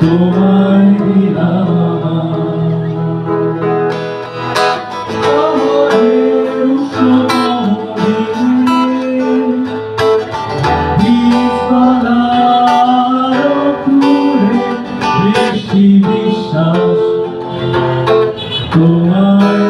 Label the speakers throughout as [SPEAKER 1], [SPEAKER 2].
[SPEAKER 1] তোমায় দিলাম বিশ্বাস তোমায়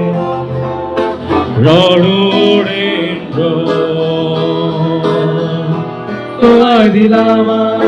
[SPEAKER 1] তোমায় দিলাম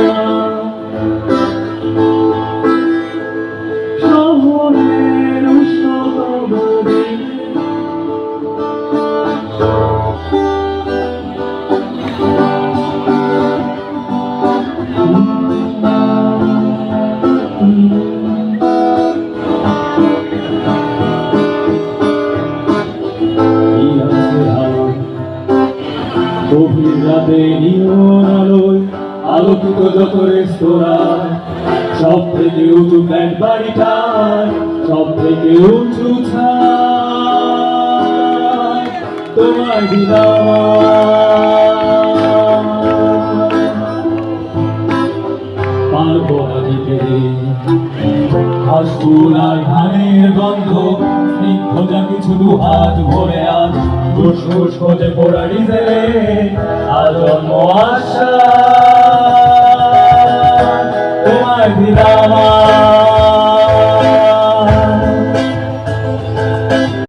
[SPEAKER 1] গভীর রাতে নিয়ন আলোয় আলোকিত যত রেস্তোরাঁ সব থেকে উঁচু ফ্ল্যাট বাড়িটার সব থেকে উঁচু তোমার দিলাম পারব না দিতে হাসফুল আর ধানের গন্ধ শুধু কিছু দু হাত ভরে আজ। ঘুষ ঘুষ খোঁজে পোড়া ডিজেলে আজন্ম আশা। তোমার দিলাম